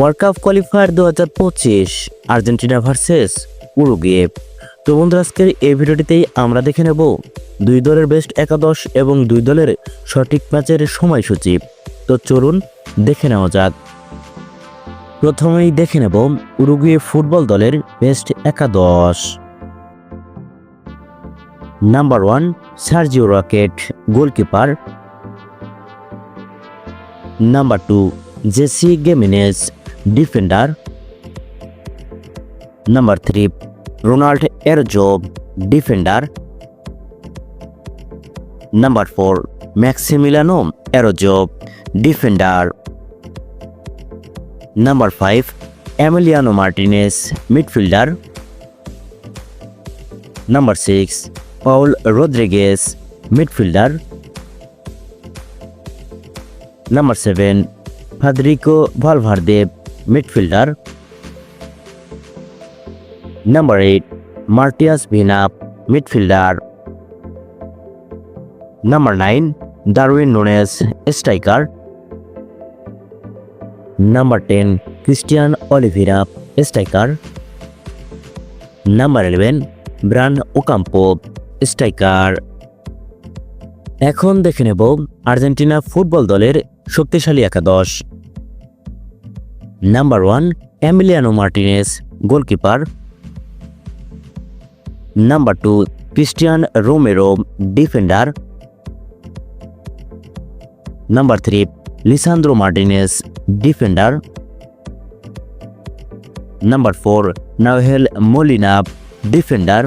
World cup qualifier দু হাজার পঁচিশ আর্জেন্টিনা ভার্সেস উরুগুয়ে তো বন্ধুরা, আজকের এই ভিডিওটিতেই আমরা দেখে নেব দুই দলের বেস্ট একাদশ এবং দুই দলের সঠিক ম্যাচের সময়সূচি। তো চলুন দেখে নেওয়া যাক। প্রথমেই দেখে নেব উরুগুয়ে ফুটবল দলের বেস্ট একাদশ। Number one Sergio Rochet goalkeeper number two Jose Gimenez defender number three Ronald Araujo defender number four Maximiliano Araujo defender number five Emiliano Martinez midfielder number six Paul Rodriguez midfielder number seven Federico Valverde midfielder number eight Matias Vina midfielder number nine Darwin Nunez striker number ten Cristian Olivera striker number eleven Brian Ocampo striker এখন দেখে নেব Argentina football দলের শক্তিশালী একাদশ। Number one Emiliano Martinez goalkeeper number two Cristian Romero defender number three Lisandro Martinez defender number four Nahuel Molina defender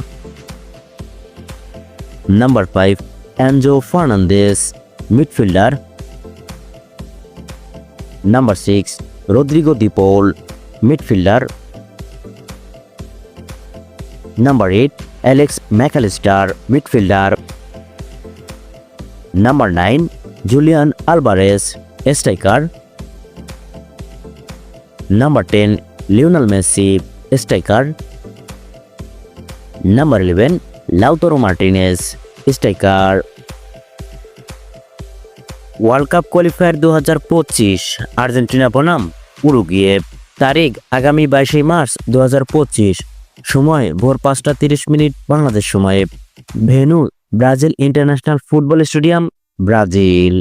number five Enzo Fernandez midfielder number six Rodrigo De Paul midfielder number eight Alex MacAllister midfielder number nine Julian Alvarez striker number ten Lionel Messi striker number eleven Lautaro Martinez striker world cup qualifier দু হাজার পঁচিশ Argentina বনাম। Uruguay. তারিখ আগামী বাইশে March দু হাজার পঁচিশ, সময় ভোর পাঁচটা তিরিশ মিনিট বাংলাদেশ সময়ে। Venue Brazil international football stadium, Brazil.